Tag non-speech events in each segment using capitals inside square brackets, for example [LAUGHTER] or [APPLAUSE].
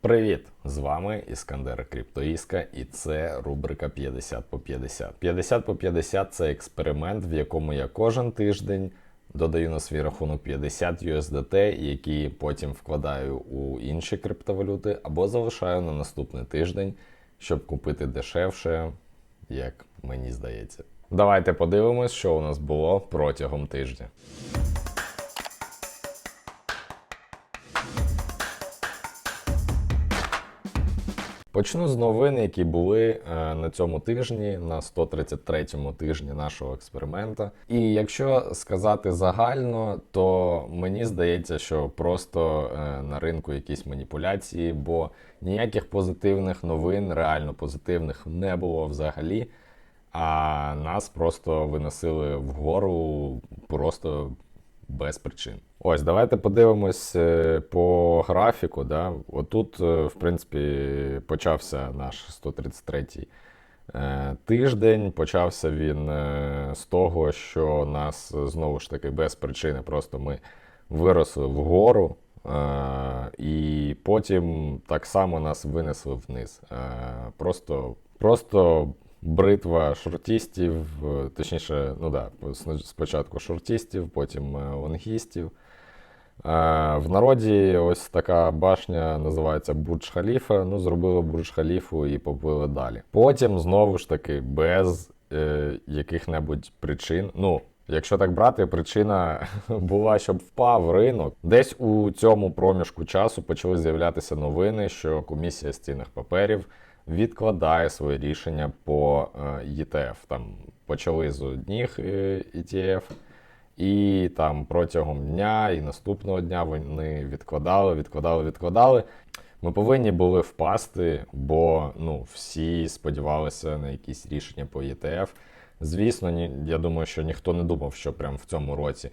Привіт! З вами Іскандер Криптоїска, і це рубрика 50 по 50. 50 по 50 це експеримент, в якому я кожен тиждень додаю на свій рахунок 50 USDT, які потім вкладаю у інші криптовалюти або залишаю на наступний тиждень, щоб купити дешевше, як мені здається. Давайте подивимось, що у нас було протягом тижня. Почну з новин, які були е, на цьому тижні, на 133-му тижні нашого експеримента. І якщо сказати загально, то мені здається, що просто е, на ринку якісь маніпуляції, бо ніяких позитивних новин, реально позитивних, не було взагалі. А нас просто виносили вгору просто без причин. Ось, давайте подивимось е, по графіку. Да? Отут, е, в принципі, почався наш 133-й е, тиждень. Почався він з того, що нас знову ж таки без причини просто ми виросли вгору. І потім так само нас винесли вниз. Просто, просто бритва шортістів, е, точніше, ну да, спочатку шортістів, потім е, лонгістів. Е, В народі ось така башня називається Бурдж Халіфа. Ну, зробили Бурдж Халіфу і поплили далі. Потім знову ж таки без е, яких-небудь причин. Ну, якщо так брати, причина [LAUGHS] була, щоб впав ринок. Десь у цьому проміжку часу почали з'являтися новини, що комісія з цінних паперів відкладає своє рішення по е, ETF. Там почали з одних е, ETF. І там протягом дня і наступного дня вони відкладали, відкладали, відкладали. Ми повинні були впасти, бо ну, всі сподівалися на якісь рішення по ETF. Звісно, ні, я думаю, що ніхто не думав, що прямо в цьому році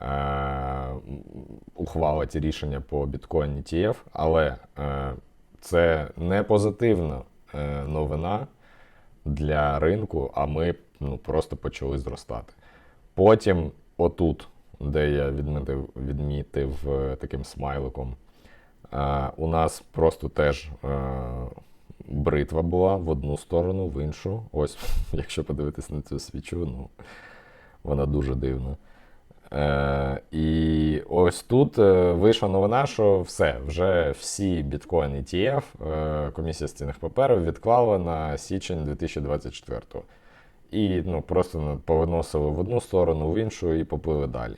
е- ухвалить рішення по біткоін ETF, але е- це не позитивна е- новина для ринку, а ми ну, просто почали зростати. Потім, отут, де я відмітив, відмітив е, таким смайликом, е, у нас просто теж е, бритва була в одну сторону, в іншу. Ось, [LAUGHS] якщо подивитись на цю свічу, ну, вона дуже дивна. Е, і ось тут е, вийшла новина, що все, вже всі біткоін ETF, е, комісія з цінних паперів відклала на січень 2024 і ну, просто повиносили в одну сторону, в іншу і поплили далі.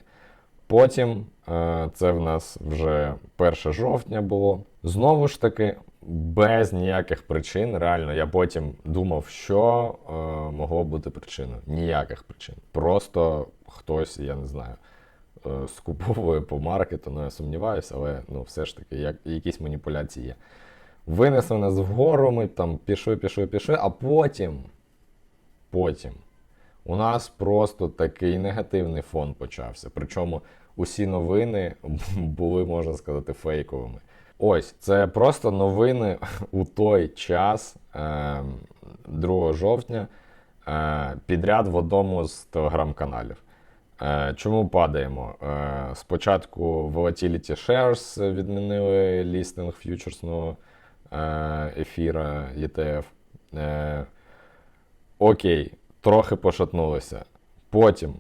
Потім е, це в нас вже 1 жовтня було. Знову ж таки, без ніяких причин. Реально, я потім думав, що е, могло бути причиною. Ніяких причин. Просто хтось, я не знаю, е, скуповує по маркету, ну я сумніваюся, але ну, все ж таки, як, якісь маніпуляції є. Винесли нас вгору, ми там пішли, пішли, пішли, а потім потім у нас просто такий негативний фон почався. Причому усі новини були, можна сказати, фейковими. Ось це просто новини у той час, е, 2 жовтня, е, підряд в одному з телеграм-каналів. Е, Чому падаємо? Е, Спочатку Volatility Shares відмінили лістинг ф'ючерсного е, ефіра ETF. Е, Окей, трохи пошатнулося. Потім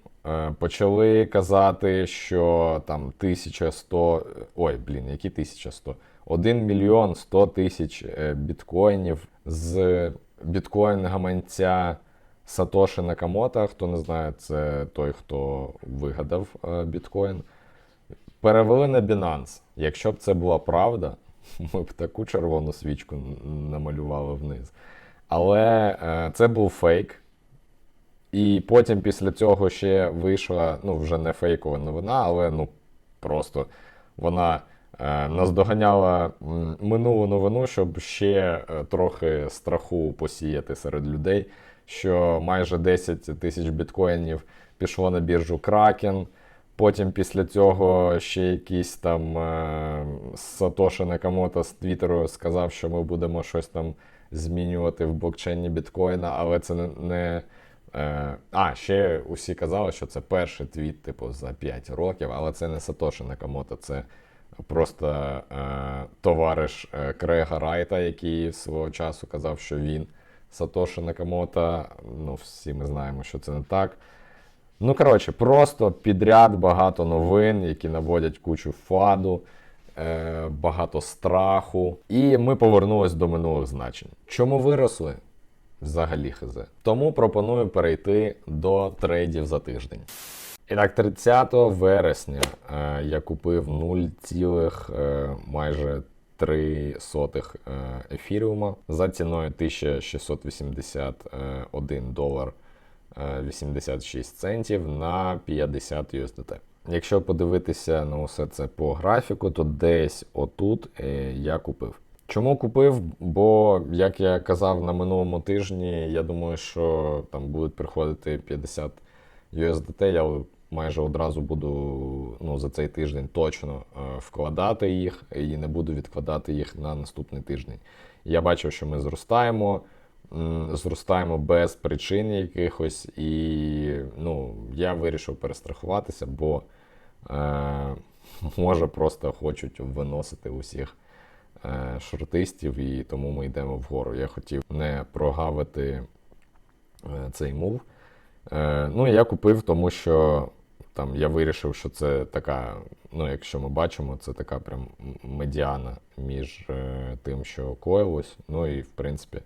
почали казати, що там 1100, ой, блін, які 1100? 1 мільйон 100 тисяч біткоїнів з біткоін-гаманця Сатоші Накамото. Хто не знає, це той, хто вигадав е, біткоін. Перевели на Binance. Якщо б це була правда, [LAUGHS] ми б таку червону свічку намалювали вниз. Але е, це був фейк. І потім після цього ще вийшла, ну, вже не фейкова новина, але ну просто вона е, наздоганяла минулу новину, щоб ще е, трохи страху посіяти серед людей, що майже 10 тисяч біткоїнів пішло на біржу Кракен. Потім після цього ще якийсь там е, Сатоши Накамото з Твіттеру сказав, що ми будемо щось там змінювати в блокчейні біткоїна, але це не. е, а, ще усі казали, що це перший твіт, типу, за 5 років, але це не Сатоши Накамото, це просто е, товариш е, Крега Райта, який свого часу казав, що він Сатоші Накамото. Ну, всі ми знаємо, що це не так. Ну, коротше, просто підряд багато новин, які наводять кучу фаду, е, багато страху. І ми повернулись до минулих значень. Чому виросли? Взагалі хз. Тому пропоную перейти до трейдів за тиждень. І так, 30 вересня е, я купив 0, е, майже 3 сотих е, ефіріума за ціною 1681 долар е, 86 центів на 50 USDT. Якщо подивитися на усе це по графіку, то десь отут е, я купив. Чому купив? Бо, як я казав на минулому тижні, я думаю, що там будуть приходити 50 USDT, я майже одразу буду ну, за цей тиждень точно е, вкладати їх і не буду відкладати їх на наступний тиждень. Я бачив, що ми зростаємо, зростаємо без причин якихось, і ну, я вирішив перестрахуватися, бо е, [LAUGHS] може просто хочуть виносити усіх е, шортистів, і тому ми йдемо вгору. Я хотів не прогавити е, цей мув. Е, ну, я купив, тому що там я вирішив, що це така, ну, якщо ми бачимо, це така прям медіана між е, тим, що коїлось. Ну і в принципі,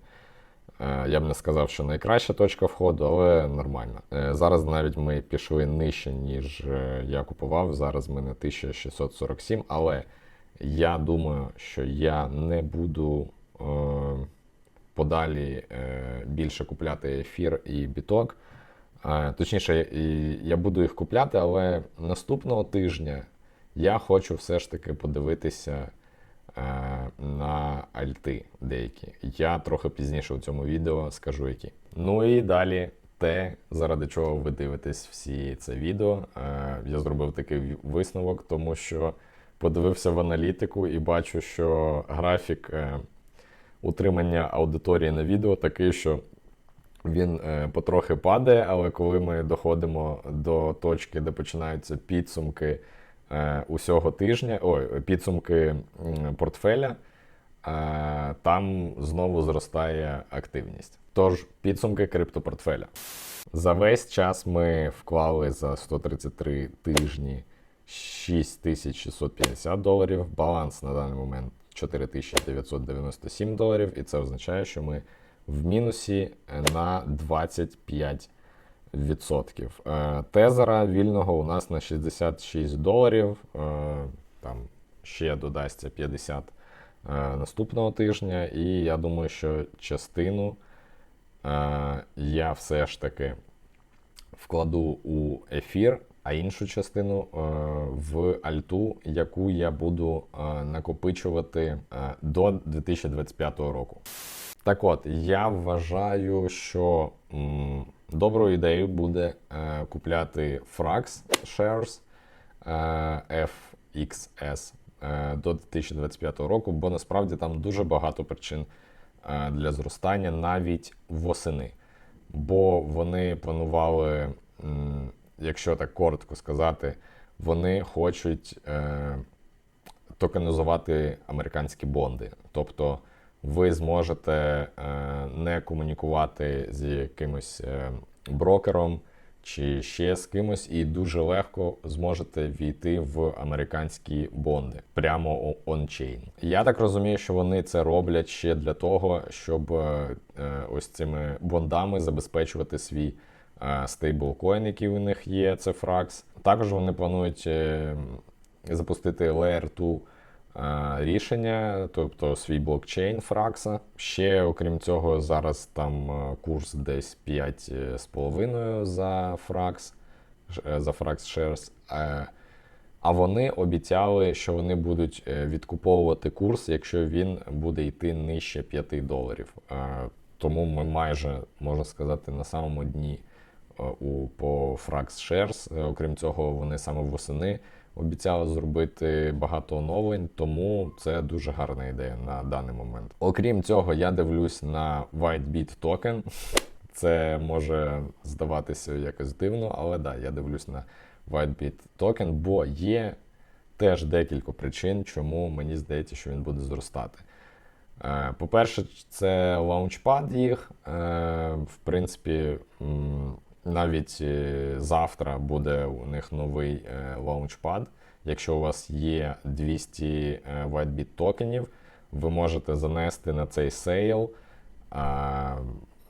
е, я б не сказав, що найкраща точка входу, але нормально. Е, зараз навіть ми пішли нижче, ніж е, я купував. Зараз ми на 1647, але я думаю, що я не буду. Е, Подалі е, більше купляти ефір і біток. Точніше, я буду їх купляти, але наступного тижня я хочу все ж таки подивитися е, на альти деякі. Я трохи пізніше у цьому відео скажу які. Ну і далі те, заради чого ви дивитесь всі це відео. Е, Я зробив такий висновок, тому що подивився в аналітику і бачу, що графік е, утримання аудиторії на відео такий, що він е, потрохи падає, але коли ми доходимо до точки, де починаються підсумки е, усього тижня, ой, підсумки портфеля, е, там знову зростає активність. Тож, підсумки криптопортфеля. За весь час ми вклали за 133 тижні 6650 доларів. Баланс на даний момент 4997 доларів, і це означає, що ми в мінусі на 25%. Е, Тезера вільного у нас на 66 доларів. Е, Там ще додасться 50 е, наступного тижня. І я думаю, що частину е, я все ж таки вкладу у ефір, а іншу частину е, в альту, яку я буду е, накопичувати е, до 2025 року. Так от, я вважаю, що м, доброю ідеєю буде е, купляти Frax Shares е, FXS е, до 2025 року, бо насправді там дуже багато причин е, для зростання навіть восени. Бо вони планували, м, якщо так коротко сказати, вони хочуть е, токенізувати американські бонди. Тобто ви зможете е, не комунікувати з якимось е, брокером чи ще з кимось, і дуже легко зможете війти в американські бонди прямо ончейн. Я так розумію, що вони це роблять ще для того, щоб е, ось цими бондами забезпечувати свій стейблкоін, який у них є, це Frax. Також вони планують запустити Layer 2 е, рішення, тобто свій блокчейн Фракса. Ще, окрім цього, зараз там е, курс десь 5,5 за Фракс, е, за Frax Shares. Е, А вони обіцяли, що вони будуть е, відкуповувати курс, якщо він буде йти нижче 5 доларів. Е, Тому ми майже, можна сказати, на самому дні е, у по Frax Shares. Е, Окрім цього, вони саме восени обіцяли зробити багато оновлень, тому це дуже гарна ідея на даний момент. Окрім цього, я дивлюсь на WhiteBit токен. [LAUGHS] Це може здаватися якось дивно, але да, я дивлюсь на WhiteBit токен, бо є теж декілька причин, чому мені здається, що він буде зростати. Е, По-перше, це лаунчпад їх. Е, В принципі, навіть е, завтра буде у них новий е, лаунчпад. Якщо у вас є 200 е, WhiteBit токенів, ви можете занести на цей сейл а,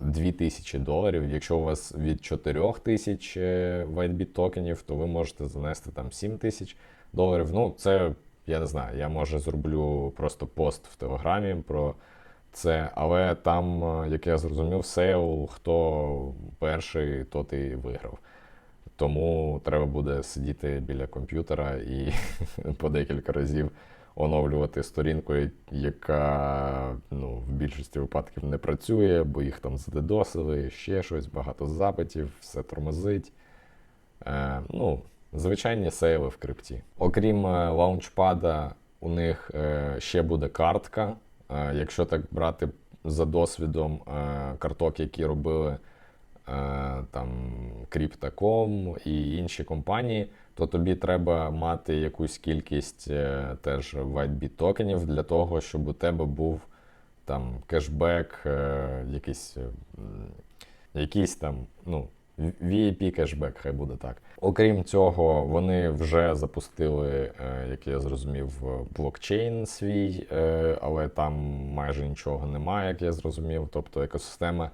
2000 доларів. Якщо у вас від 4000 е, WhiteBit токенів, то ви можете занести там 7000 доларів. Ну, це я не знаю. Я може зроблю просто пост в Телеграмі про це, але там, е, як я зрозумів, сейл, хто перший, тот і виграв. Тому треба буде сидіти біля комп'ютера і [LAUGHS] по декілька разів оновлювати сторінку, яка ну, в більшості випадків не працює, бо їх там задедосили, ще щось, багато запитів, все тормозить. Е, ну, звичайні сейли в крипті. Окрім е, лаунчпада, у них е, ще буде картка. Е, якщо так брати за досвідом е, карток, які робили е, там Crypto.com і інші компанії, то тобі треба мати якусь кількість теж WhiteBit токенів для того, щоб у тебе був там кешбек, якийсь, якийсь там, ну, VIP кешбек, хай буде так. Окрім цього, вони вже запустили, е, як я зрозумів, блокчейн свій, е, але там майже нічого немає, як я зрозумів. Тобто екосистема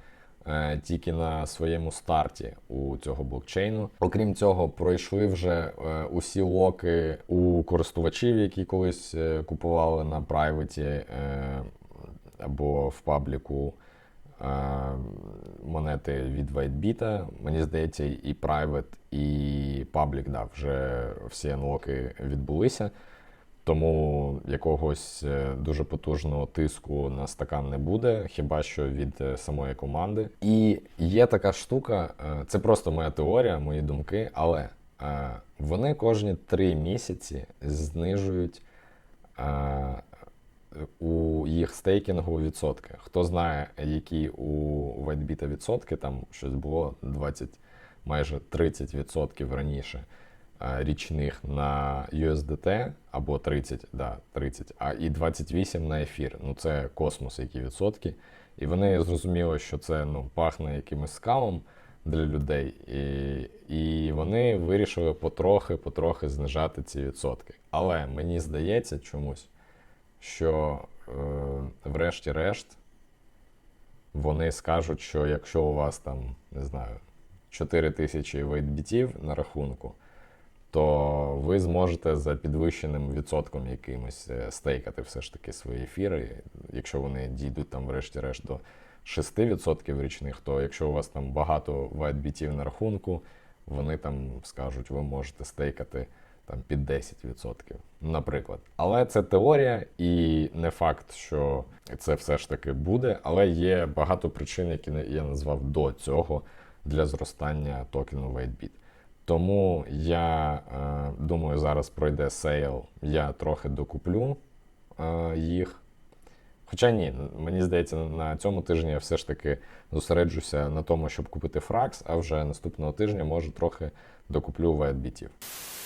е, тільки на своєму старті у цього блокчейну. Окрім цього, пройшли вже усі локи у користувачів, які колись купували на прайветі або в пабліку монети від WhiteBit. Мені здається, і Private, і Public, да, вже всі анлоки відбулися. Тому якогось е, дуже потужного тиску на стакан не буде, хіба що від е, самої команди. І є така штука, е, це просто моя теорія, мої думки, але е, вони кожні три місяці знижують е, у їх стейкінгу відсотки. Хто знає, які у WhiteBit відсотки, там щось було 20, майже 30% раніше е, річних на USDT, або 30, да, 30, а і 28 на ефір. Ну це космос, які відсотки. І вони зрозуміли, що це ну, пахне якимось скамом для людей. І, і вони вирішили потрохи-потрохи знижати ці відсотки. Але мені здається чомусь, що е, врешті-решт вони скажуть, що якщо у вас там, не знаю, 4 тисячі вейтбітів на рахунку, то ви зможете за підвищеним відсотком якимось е, стейкати все ж таки свої ефіри. Якщо вони дійдуть там, врешті-решт, до 6% річних, то якщо у вас там багато вайтбітів на рахунку, вони там скажуть, ви можете стейкати там під 10%, наприклад. Але це теорія, і не факт, що це все ж таки буде, але є багато причин, які я назвав до цього для зростання токену WhiteBit. Тому я е, думаю, зараз пройде сейл, я трохи докуплю е, їх. Хоча ні, мені здається, на цьому тижні я все ж таки зосереджуся на тому, щоб купити фракс, а вже наступного тижня може трохи докуплю WhiteBitів.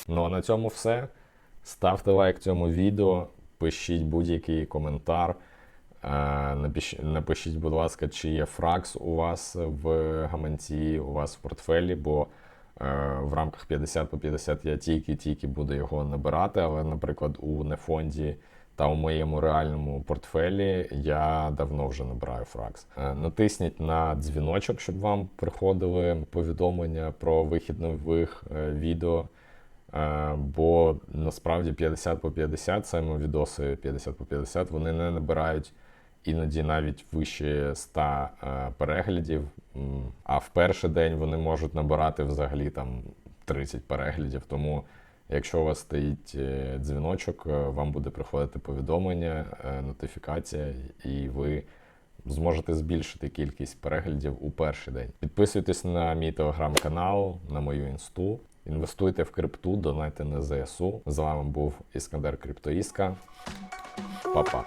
Ну а на цьому все. Ставте лайк цьому відео, пишіть будь-який коментар. Е, Напишіть, будь ласка, чи є фракс у вас в гаманці, у вас в портфелі, бо е, в рамках 50 по 50 я тільки-тільки буду його набирати, але, наприклад, у нефонді та у моєму реальному портфелі я давно вже набираю фракс. Е, Натисніть на дзвіночок, щоб вам приходили повідомлення про вихід нових е, відео. Е, Бо насправді 50 по 50, саме відоси 50 по 50, вони не набирають іноді навіть вище 100 е, переглядів. А в перший день вони можуть набирати взагалі там 30 переглядів. Тому, якщо у вас стоїть е, дзвіночок, е, вам буде приходити повідомлення, е, нотифікація, і ви зможете збільшити кількість переглядів у перший день. Підписуйтесь на мій телеграм-канал, на мою інсту. Інвестуйте в крипту, донайте на ЗСУ. З вами був Іскандер Криптоїска. Па-па.